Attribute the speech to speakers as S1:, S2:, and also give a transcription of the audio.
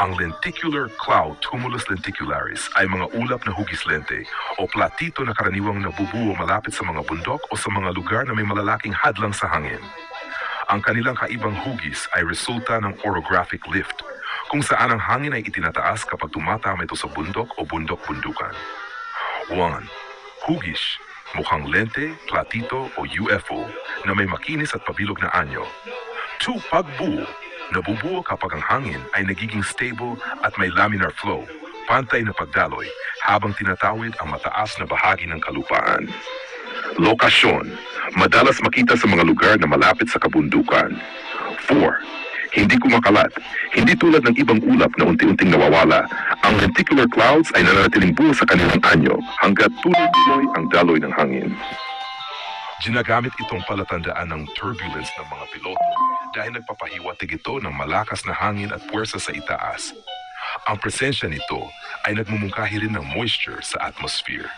S1: Ang lenticular cloud tumulus lenticularis ay mga ulap na hugis lente o platito na karaniwang nabubuo malapit sa mga bundok o sa mga lugar na may malalaking hadlang sa hangin. Ang kanilang kaibang hugis ay resulta ng orographic lift, kung saan ang hangin ay itinataas kapag tumatama ito sa bundok o bundok-bundukan. 1. Hugis, mukhang lente, platito o UFO na may makinis at pabilog na anyo. 2. Pagbuo, nabubuo kapag ang hangin ay nagiging stable at may laminar flow, pantay na pagdaloy habang tinatawid ang mataas na bahagi ng kalupaan. Lokasyon, madalas makita sa mga lugar na malapit sa kabundukan. 4. Hindi kumakalat. Hindi tulad ng ibang ulap na unti-unting nawawala. Ang lenticular clouds ay nananatiling buo sa kanilang anyo hanggat tuloy-tuloy ang daloy ng hangin. Ginagamit itong palatandaan ng turbulence ng mga piloto dahil nagpapahiwatig ito ng malakas na hangin at puwersa sa itaas. Ang presensya nito ay nagmumungkahi rin ng moisture sa atmosphere.